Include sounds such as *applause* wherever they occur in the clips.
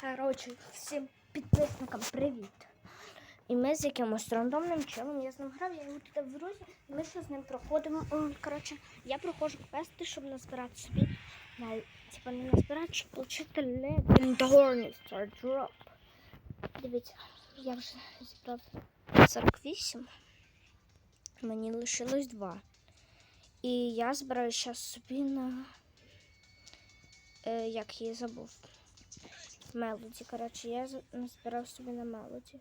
Коротше, всім підписникам привіт. І ми з якимось рандомним челом, я з ним грав, я його туди в друзі, ми ще з ним проходимо. Коротше, я проходжу квести, щоб назбирати собі, типа не назбирати, щоб отримати легендарний стардроп. Дивіться, я вже зібрав 48. Мені лишилось 2. І я збираю зараз собі на. Е, як її забув. Мелоді. Коротше, я назбирав собі на мелоді.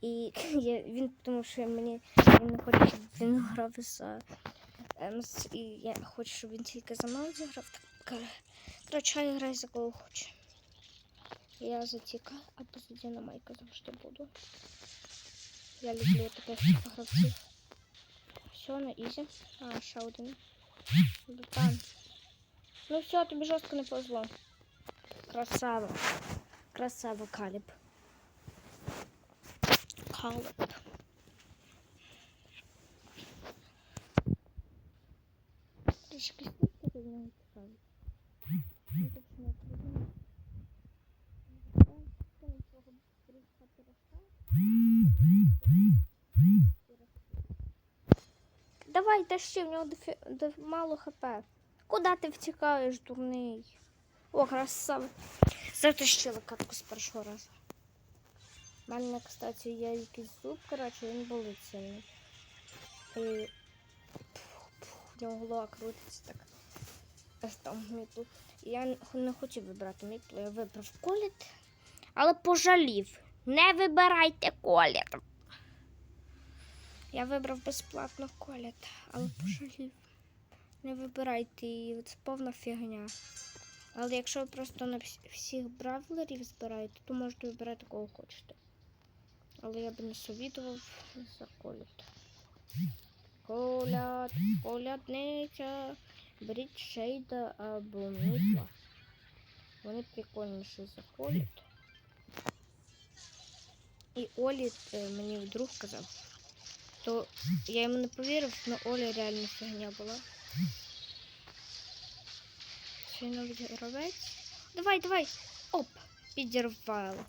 І *clears throat* я, він, тому що мені він не хоче, щоб він грав за. ем, і я хочу, щоб він тільки за мелоді грав. Так, кор- коротше, хай грає за кого хоче. Я за Тіка або за Дінамайка завжди буду. Я люблю таких гравців. Все, на ізі. А, ще один. Бутан. Ну все, тобі жорстко не повезло. Красава. Красава, Каліб. Каліб. Трішки цікавить. Ну, не трішка пирожка. Давай, тащи, в нього дофі... до... мало хп. Куда ти втікаєш, дурний? О, красава. Затащила катку з першого разу. У мене, кстати, є якийсь зуб, коротше, він болить сильно. І... В нього голова крутиться так. Ось там мітлу. Я не хотів вибрати мітлу, я вибрав коліт, але пожалів. Не вибирайте коліт. Я вибрав безплатно коліт, але пожалів. Не вибирайте її, це повна фігня. Але якщо ви просто на всіх бравлерів збираєте, то можете вибирати кого хочете. Але я би не совітував за коліт. Коляд, колядниця, беріть шейда або мітла. Вони прикольніші за коліт. І Олі е, мені вдруг казав, то я йому не повірив, але Оля реально фігня була. Навіть гравець. Давай, давай! Оп! Підірвало.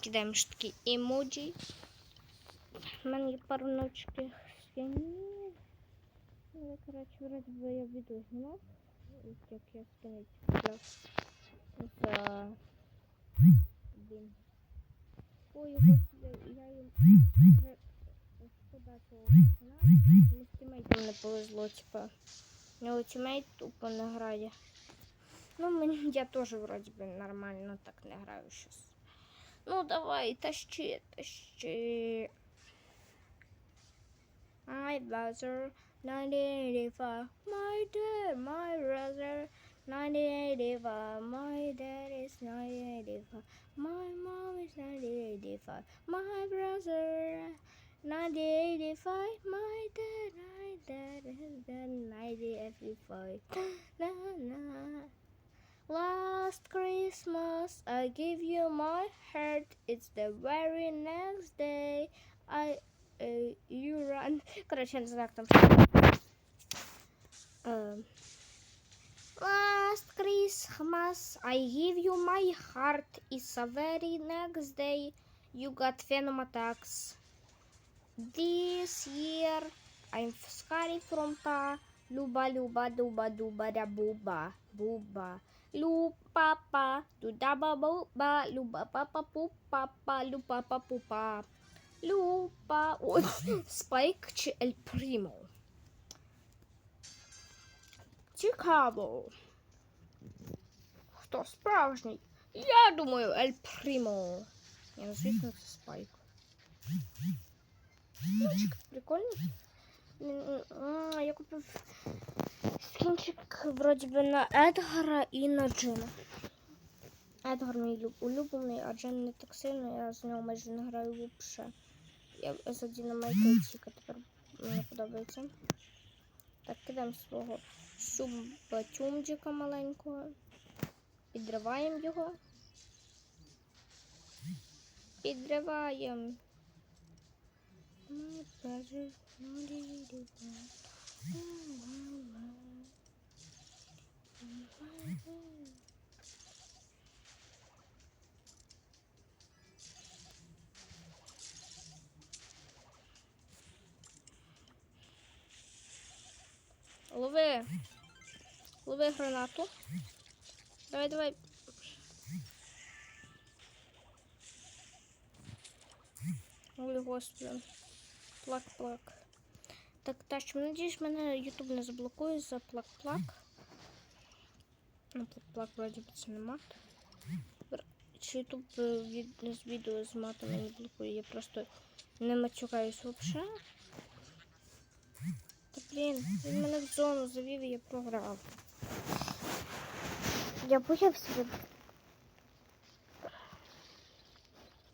Кидаємо ж такі емоджі. У мене є пару новичків скинів. Ну, коротше, вроді би я відео знімав. Як я купляв. За... Блін. Ой, його я їм вже шкода пацана. Мені тімейтом не повезло, типа. У нього тімейт тупо не грає. Ну, мені я теж вроді би нормально так не граю щас. Ну давай, тащи, тащи. My brother, 1985. My dad, my brother, 1985. My dad is 1985. My mom is 1985. My brother, 1985. My dad, my dad is 1985. Na na. Last Christmas, I give you my heart. It's the very next day. I uh, you run. Короче, я не знаю, як там. Ем. Last Christmas, I give you my heart. It's the very next day. You got venom attacks. This year, I'm scary from ta. Luba, luba, duba, duba, da, buba, buba. Lupa, pa, du, da, ba, buba, luba, pa, pa, pu, pa, pa, lupa, pa, pu, pa. Люпа. Ой, *laughs* Спайк чи Ель Прімо. Цікаво. Хто справжній? Я думаю, Ель Прімо. Я ну, звісно, це Спайк. Скінчик прикольний. М, м, Я купив скінчик вроді би на Едгара і на Джина. Едгар мій люб- улюблений, а Джин не так сильно, я з нього майже не граю взагалі. Я за Дінамайка і Тіка тепер мені подобається. Так, кидаємо свого субатюмджика маленького. Підриваємо його. Підриваємо. Лови, лови гранату. Давай, давай. Ой, господи. Плак-плак. Так, Таш, надіюсь, мене Ютуб не заблокує за плак-плак. Ну, плак-плак вроді би це не мат. Чи Ютуб е, з відео з матом не блокує, я просто не матюкаюсь взагалі. Та блін, він мене в зону завів і я програв. Я боявся.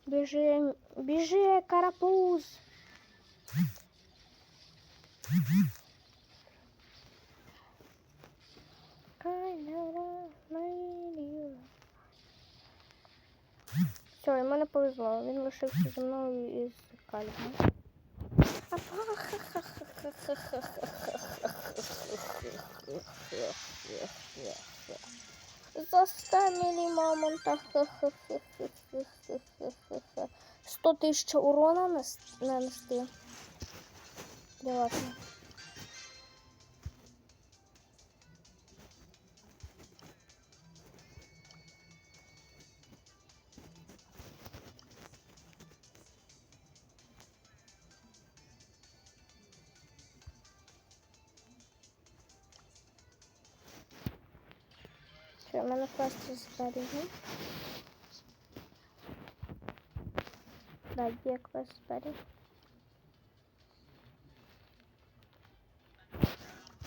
Біжи, біжи, карапуз. Все, йому не повезло. Він лишився зі мною із кальмом. Застанили мамонта. 100 тисяч урона нанести. Да ладно. Все, в мене просто зберігу. Да, є квест зберіг.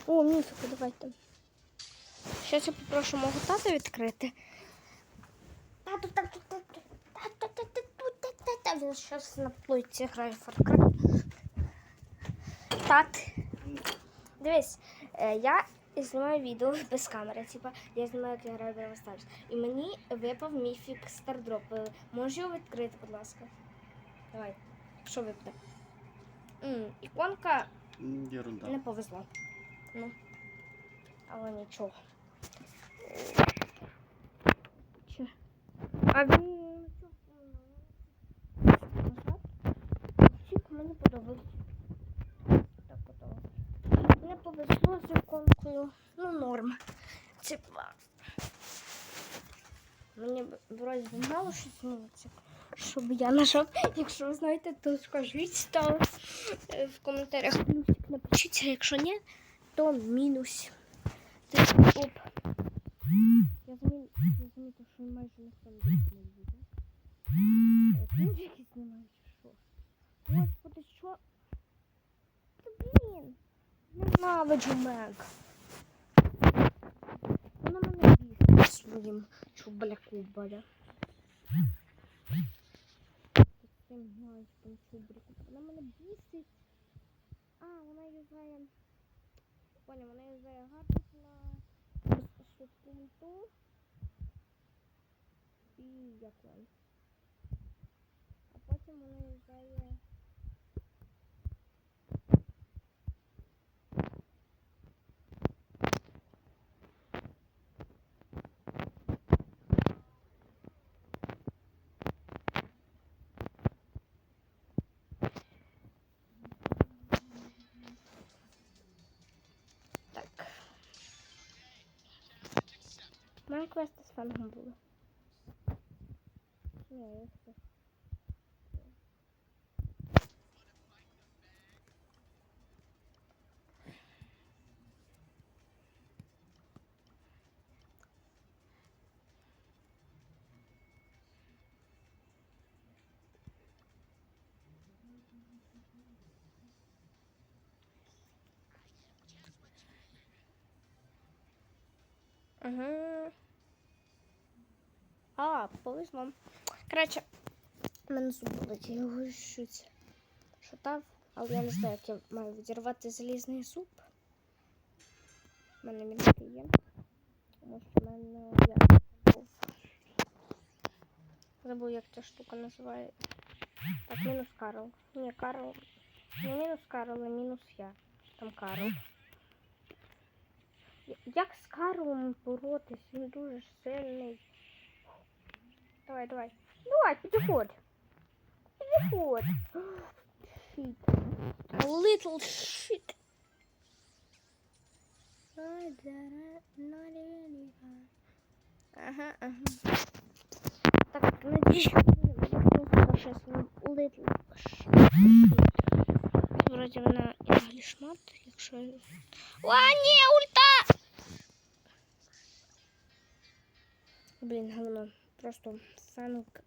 О, міфіку, давайте. Щас я попрошу мого тата відкрити. Тату, тату, тату, тату, тату, тату, тату. Він зараз на плойці грає в Cry. Тат. Дивись, е, я знімаю відео без камери. Типа, я знімаю, як я граю Brawl Stars. І мені випав міфік стардроп. Е, Можеш його відкрити, будь ласка? Давай. Що випаде? Іконка М, Ерунда. не повезло. Ну. Але нічого. А він. Назад. Мені подобається. Так готово. Не повезло з іконкою. Ну, норм. Типа. Мені вроді мало що зміниться. Щоб я нажав. Якщо ви знаєте, то скажіть там е, в коментарях плюсик напишіть, якщо ні, то мінус. Це оп. Я замі- я замітив, що майже ніхто не на відео. Е, знімають, що? Господи, що? Та блін. Ненавиджу Мег. Вона мене бісить своїм чубляку баля. Вона мене бісить. А, вона юзає. Поняла, вона юзає гарник на секунду. І як він. Minecraft ist von Humble. Ja, Ага. А, повезло. Коротше, в мене зуб болить, я його щось шатав, але я не знаю, як я маю відірвати залізний зуб. У мене він є. Тому що в мене я забув. Забув, як ця штука називає. Так, мінус Карл. Ні, Карл. Не мінус Карл, а мінус я. Там Карл. Я- Як з Карлом боротись? Він дуже сильний. Давай, давай. Давай, підходь. Підходь. Shit. A little shit. Ага, ага. Так, надеюсь, я просто сейчас Little Вроде вона і шмат, якщо... О, ні, ульта! Блін, говно. Просто фанк.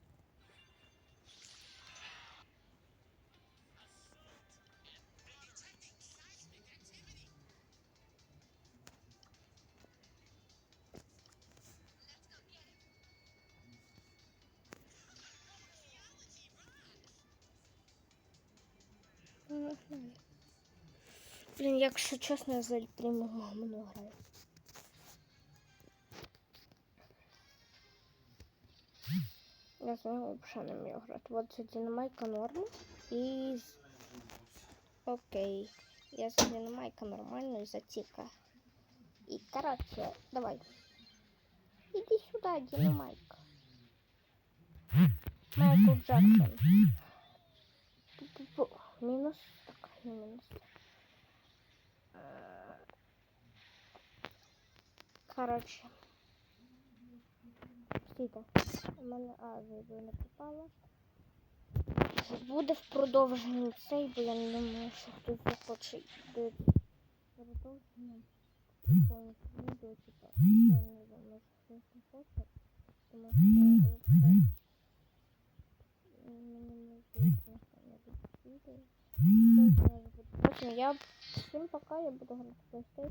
Блін, якщо чесно, я за прямо говно граю. Я з нього взагалі не вмію грати. Вот це динамайка норм. І... з- Окей. Я за динамайка нормально і за тіка. І, короче, давай. Іди сюди, динамайка. Майкл Джексон. Пу-пу-пу. Мінус. Так, і мінус. Е, Короче. Стійте. У мене А зайду не попало. Буде в продовженні цей, бо я не думаю, що хтось захоче йти продовження. Я не думаю, що не хоче. Тому що мені не здається, що не. Потім я всім пока, я буду грати PlayStation.